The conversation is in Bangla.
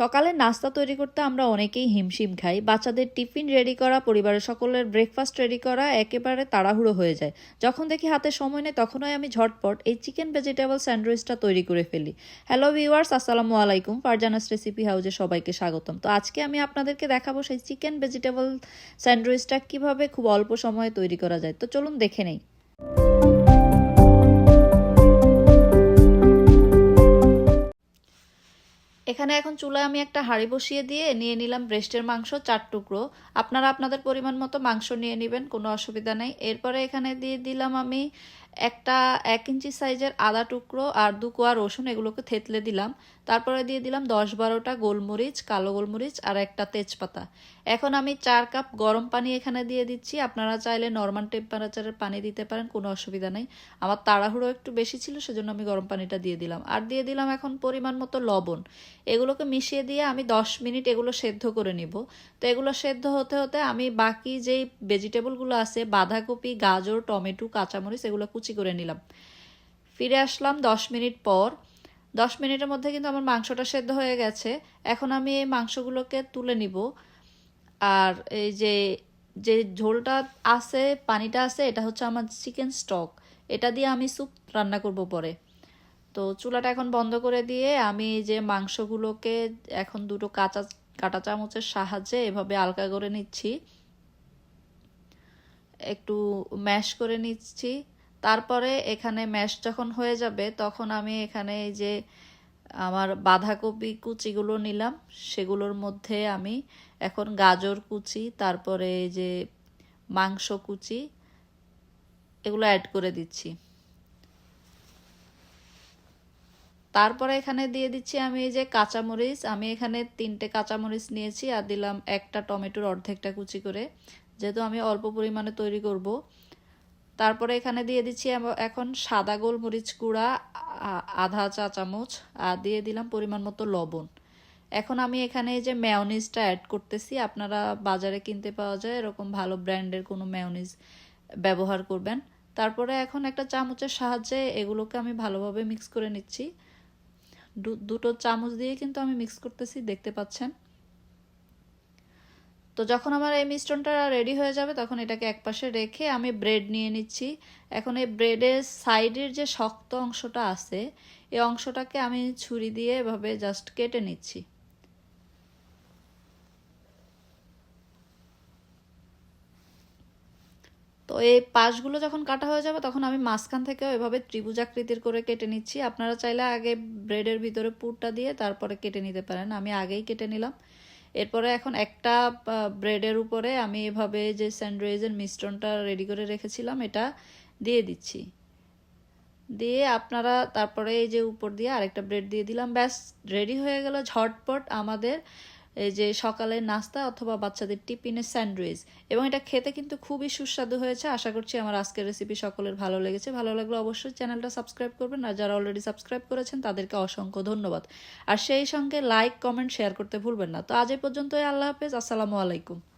সকালে নাস্তা তৈরি করতে আমরা অনেকেই হিমশিম খাই। বাচ্চাদের টিফিন রেডি করা, পরিবারের সকলের ব্রেকফাস্ট রেডি করা একেবারে তাড়াহুড়ো হয়ে যায়। যখন দেখি হাতে সময় নেই, তখনই আমি ঝটপট এই চিকেন ভেজিটেবল স্যান্ডউইচটা তৈরি করে ফেলি। হ্যালো ভিউয়ার্স আসসালামু আলাইকুম। ফারজানাস রেসিপি হাউজে সবাইকে স্বাগতম। তো আজকে আমি আপনাদেরকে দেখাবো সেই চিকেন ভেজিটেবল স্যান্ডউইচটা কীভাবে খুব অল্প সময়ে তৈরি করা যায়। তো চলুন দেখে নেই। এখানে এখন চুলায় আমি একটা হাঁড়ি বসিয়ে দিয়ে নিয়ে নিলাম ব্রেস্টের মাংস চার টুকরো। আপনারা আপনাদের পরিমাণ মতো মাংস নিয়ে নেবেন, কোনো অসুবিধা নেই। এরপরে এখানে দিয়ে দিলাম আমি একটা এক ইঞ্চি সাইজের আদা টুকরো আর দু কোয়া রসুন এগুলোকে থেতলে দিলাম। তারপরে দিয়ে দিলাম দশ বারোটা গোলমরিচ, কালো গোলমরিচ আর একটা তেজপাতা। এখন আমি চার কাপ গরম পানি এখানে দিয়ে দিচ্ছি। আপনারা চাইলে নর্মাল টেম্পারেচারের পানি দিতে পারেন, কোনো অসুবিধা নেই। আমার তাড়াহুড়ো একটু বেশি ছিল, সেজন্য আমি গরম পানিটা দিয়ে দিলাম। আর দিয়ে দিলাম এখন পরিমাণ মতো লবণ। এগুলোকে মিশিয়ে দিয়ে আমি দশ মিনিট এগুলো সেদ্ধ করে নিব। তো এগুলো সেদ্ধ হতে হতে আমি বাকি যেই ভেজিটেবলগুলো আছে, বাঁধাকপি, গাজর, টমেটো, কাঁচামরিচ, এগুলো কুচি করে নিলাম। ফিরে আসলাম দশ মিনিট পর। দশ মিনিটের মধ্যে কিন্তু আমার মাংসটা সেদ্ধ হয়ে গেছে। এখন আমি এই মাংসগুলোকে তুলে নিব। আর এই যে যে ঝোলটা আছে, পানিটা আছে, এটা হচ্ছে আমার চিকেন স্টক। এটা দিয়ে আমি স্যুপ রান্না করব পরে। তো চুলাটা এখন বন্ধ করে দিয়ে আমি যে মাংসগুলোকে এখন দুটো কাঁচা, কাটা চামচের সাহায্যে এভাবে আলকা করে নিচ্ছি। একটু ম্যাশ করে নিচ্ছি। তারপরে এখানে ম্যাশ যখন হয়ে যাবে, তখন আমি এখানে এই যে আমার বাঁধাকপি কুচিগুলো নিলাম। সেগুলোর মধ্যে আমি এখন গাজর কুচি, তারপরে এই যে মাংস কুচি, এগুলো অ্যাড করে দিচ্ছি। তারপরে এখানে দিয়ে দিচ্ছি আমি এই যে কাঁচামরিচ। আমি এখানে তিনটে কাঁচামরিচ নিয়েছি আর দিলাম একটা টমেটোর অর্ধেকটা কুচি করে। যেহেতু আমি অল্প পরিমাণে তৈরি করব তারপরে এখানে দিয়ে দিচ্ছি এখন সাদা গোলমরিচ গুঁড়া আধা চা চামচ, আর দিয়ে দিলাম পরিমাণ মতো লবণ। এখন আমি এখানে যে ম্যাওনিজটা অ্যাড করতেছি, আপনারা বাজারে কিনতে পাওয়া যায়, এরকম ভালো ব্র্যান্ডের কোনো ম্যাওনিজ ব্যবহার করবেন। তারপরে এখন একটা চামচের সাহায্যে এগুলোকে আমি ভালোভাবে মিক্স করে নিচ্ছি। দুটো চামচ দিয়ে কিন্তু আমি মিক্স করতেছি, দেখতে পাচ্ছেন। তো যখন আমার এই মিশ্রণটা রেডি হয়ে যাবে, তখন এটাকে একপাশে রেখে আমি ব্রেড নিয়ে নিচ্ছি। এখন এই ব্রেডের সাইডের যে শক্ত অংশটা আছে, এই অংশটাকে আমি ছুরি দিয়ে এভাবে জাস্ট কেটে নিচ্ছি। তো এই পাশগুলো যখন কাটা হয়ে যাবে, তখন আমি মাঝখান থেকেও এভাবে ত্রিভুজাকৃতির করে কেটে নিচ্ছি। আপনারা চাইলে আগে ব্রেডের ভিতরে পুরটা দিয়ে তারপরে কেটে নিতে পারেন। আমি আগেই কেটে নিলাম। এরপরে এখন একটা ব্রেডের উপরে আমি এভাবে যে স্যান্ডউইচের মিশ্রণটা রেডি করে রেখেছিলাম, এটা দিয়ে দিচ্ছি। দিয়ে আপনারা তারপরে এই যে উপর দিয়ে আরেকটা ব্রেড দিয়ে দিলাম। ব্যাস রেডি হয়ে গেল ঝটপট আমাদের এই যে সকালের নাস্তা অথবা বাচ্চাদের টিফিনের স্যান্ডউইচ। এবং এটা খেতে কিন্তু খুবই সুস্বাদু হয়েছে। আশা করছি আমার আজকের রেসিপি সকলের ভালো লেগেছে। ভালো লাগলে অবশ্যই চ্যানেলটা সাবস্ক্রাইব করবেন। আর যারা অলরেডি সাবস্ক্রাইব করেছেন, তাদেরকে অসংখ্য ধন্যবাদ। আর সেই সঙ্গে লাইক কমেন্ট শেয়ার করতে ভুলবেন না। তো আজ এই পর্যন্তই। আল্লাহ হাফেজ। আসসালামু আলাইকুম।